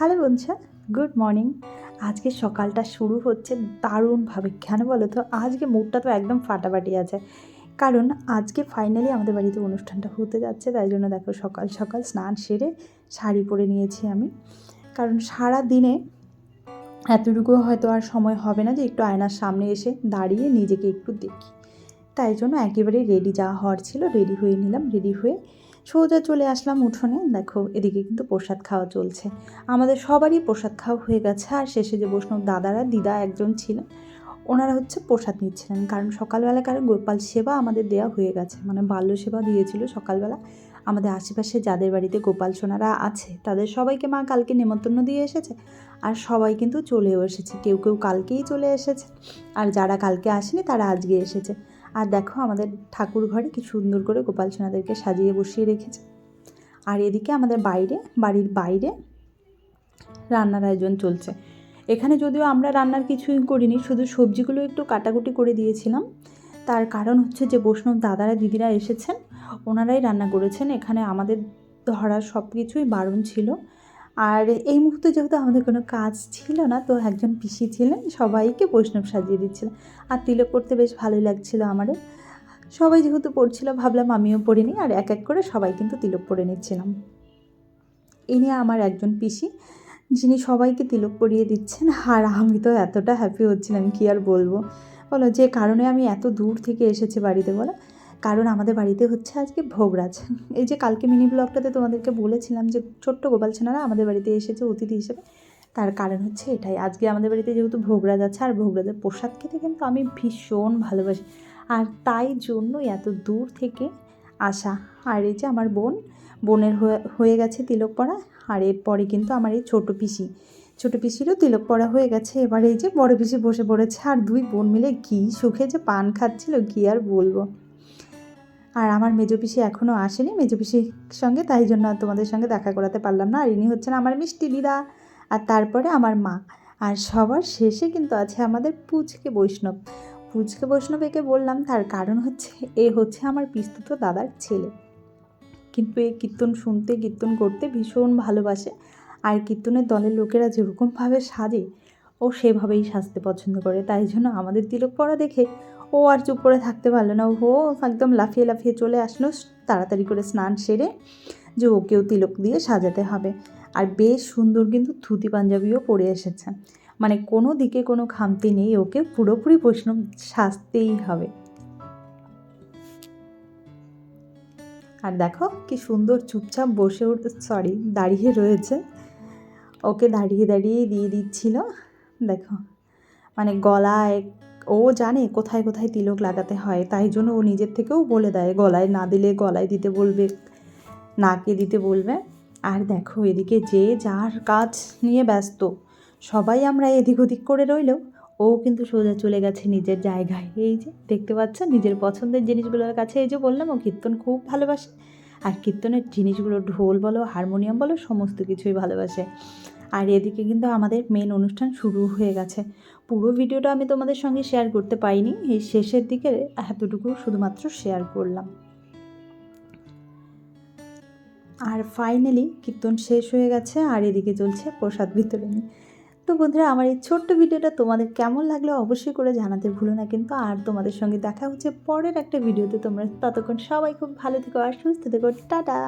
Hello বন্ধুরা good morning আজকে সকালটা শুরু হচ্ছে দারুণভাবে। কেন বলো তো? আজকে মুডটা তো একদম ফাটাফাটি আছে। কারণ আজকে ফাইনালি আমাদের বাড়িতে অনুষ্ঠানটা হতে যাচ্ছে, তাই জন্য দেখো সকাল সকাল স্নান সেরে শাড়ি পরে নিয়েছি আমি। কারণ সারা দিনে এতটুকু হয়তো আর সময় হবে না যে একটু আয়নার সামনে এসে দাঁড়িয়ে নিজেকে একটু দেখি। তাই জন্য একেবারে রেডি যা হওয়ার ছিল রেডি হয়ে নিলাম। রেডি হয়ে সোজা চলে আসলাম উঠোনে। দেখো, এদিকে কিন্তু প্রসাদ খাওয়া চলছে। আমাদের সবারই প্রসাদ খাওয়া হয়ে গেছে। আর শেষে যে বৈষ্ণব দাদারা, দিদা একজন ছিলেন, ওনারা হচ্ছে প্রসাদ নিচ্ছিলেন। কারণ সকালবেলা কারণ গোপাল সেবা আমাদের দেওয়া হয়ে গেছে। মানে বাল্য সেবা দিয়েছিল সকালবেলা। আমাদের আশেপাশে যাদের বাড়িতে গোপাল সোনারা আছে, তাদের সবাইকে মা কালকে নেমন্তন্ন দিয়ে এসেছে। আর সবাই কিন্তু চলেও এসেছে। কেউ কেউ কালকেই চলে এসেছে। আর যারা কালকে আসেনি, তারা আজকে এসেছে। আর দেখো আমাদের ঠাকুর ঘরে কি সুন্দর করে গোপাল সোনাদেরকে সাজিয়ে বসিয়ে রেখেছে। আর এদিকে আমাদের বাইরে, বাড়ির বাইরে রান্নার আয়োজন চলছে। এখানে যদিও আমরা রান্নার কিছুই করিনি, শুধু সবজিগুলো একটু কাটাকুটি করে দিয়েছিলাম। তার কারণ হচ্ছে যে বৈষ্ণব দাদারা, দিদিরা এসেছেন, ওনারাই রান্না করেছেন। এখানে আমাদের ধরার সব কিছুই বারণ ছিল। আর এই মুহূর্তে যেহেতু আমাদের কোনো কাজ ছিল না, তো একজন পিসি ছিলেন, সবাইকে বৈষ্ণব সাজিয়ে দিচ্ছিলেন আর তিলক করতে বেশ ভালোই লাগছিল আমারও। সবাই যেহেতু পড়ছিল, ভাবলাম আমিও পড়িনি আর এক এক করে সবাই কিন্তু তিলক পরে নিচ্ছিলাম। ইনি আমার একজন পিসি, যিনি সবাইকে তিলক পরিয়ে দিচ্ছেন, আর আমি তো এতটা হ্যাপি হচ্ছিলাম, কি আর বলব? বলো, যে কারণে আমি এত দূর থেকে এসেছি বাড়িতে, বলো। কারণ আমাদের বাড়িতে হচ্ছে আজকে ভোগরাজ। এই যে কালকে মিনি ব্লগটাতে তোমাদেরকে বলেছিলাম যে ছোট্ট গোপাল ছানারা আমাদের বাড়িতে এসেছে অতিথি হিসেবে। তার কারণ হচ্ছে এটাই। আজকে আমাদের বাড়িতে যেহেতু ভোগরাজ আছে আর ভোগরাজের প্রসাদ খেতে কিন্তু আমি ভীষণ ভালোবাসি। আর তাই জন্যই এত দূর থেকে আসা। আর এই যে আমার বোন, বোনের হয়ে- গেছে তিলক পড়া। আর এরপরে কিন্তু আমার এই ছোটো পিসি। ছোটো পিসিরও তিলক পড়া হয়ে গেছে। এবার এই যে বড় পিসি বসে পড়েছে। আর দুই বোন মিলে ঘি সুখে যে পান খাচ্ছিল, কি আর বলব? আর আমার মেজো পিসি এখনও আসেনি, মেজো পিসির সঙ্গে, তাই জন্য তোমাদের সঙ্গে দেখা করাতে পারলাম না। আর ইনি হচ্ছেন আমার মিষ্টি দিদা, আর তারপরে আমার মা। আর সবার শেষে কিন্তু আছে আমাদের পুচকে বৈষ্ণব। পুচকে বৈষ্ণব একে বললাম, তার কারণ হচ্ছে, এ হচ্ছে আমার পিস্তুত দাদার ছেলে। কিন্তু এই কীর্তন শুনতে, কীর্তন করতে ভীষণ ভালোবাসে, আর কীর্তনের দলের লোকেরা যেরকমভাবে সাজে, ও সেভাবেই সাজতে পছন্দ করে। তাই জন্য আমাদের তিলক পড়া দেখে ও আর চুপ করে থাকতে পারল না। ও একদম লাফিয়ে লাফিয়ে চলে আসলো, তাড়াতাড়ি করে স্নান সেরে যে ওকেও তিলক দিয়ে সাজাতে হবে। আর বেশ সুন্দর কিন্তু ধুতি পাঞ্জাবিও পরে এসেছে। মানে কোনো দিকে কোনো খামতি নেই, ওকে পুরোপুরি বৈষ্ণব সাজতেই হবে। আর দেখো কি সুন্দর চুপচাপ বসে সরি দাঁড়িয়ে রয়েছে। ওকে দাঁড়িয়ে দাঁড়িয়ে দিয়ে দিচ্ছিল, দেখো। মানে গলায় ও জানে কোথায় কোথায় তিলক লাগাতে হয়, তাই জন্য ও নিজের থেকেও বলে দেয়, গলায় না দিলে গলায় দিতে বলবে, নাকে দিতে বলবে। আর দেখো, এদিকে যে যার কাজ নিয়ে ব্যস্ত, সবাই আমরা এদিক ওদিক করে রইলেও ও কিন্তু সোজা চলে গেছে নিজের জায়গায়। এই যে, দেখতে পাচ্ছ? নিজের পছন্দের জিনিসগুলোর কাছে এই যে বললাম, ও কীর্তন খুব ভালোবাসে। আর কীর্তনের জিনিসগুলো ঢোল বলো, হারমোনিয়াম বলো, সমস্ত কিছুই ভালোবাসে। আর এদিকে কিন্তু আমাদের মেন অনুষ্ঠান শুরু হয়ে গেছে। পুরো ভিডিওটা আমি তোমাদের সঙ্গে শেয়ার করতে পাইনি এই শেষের দিকে এতটুকু শুধুমাত্র শেয়ার করলাম। আর ফাইনালি কীর্তন শেষ হয়ে গেছে, আর এদিকে চলছে প্রসাদ বিতরণী। তো বন্ধুরা, আমার এই ছোট্ট ভিডিওটা তোমাদের কেমন লাগল অবশ্যই করে জানাতে ভুলো না কিন্তু, আর তোমাদের সঙ্গে দেখা হচ্ছে পরের একটা ভিডিওতে। তোমরা ততক্ষণ সবাই খুব ভালো থেকো আর সুস্থ থেকো। টাটা!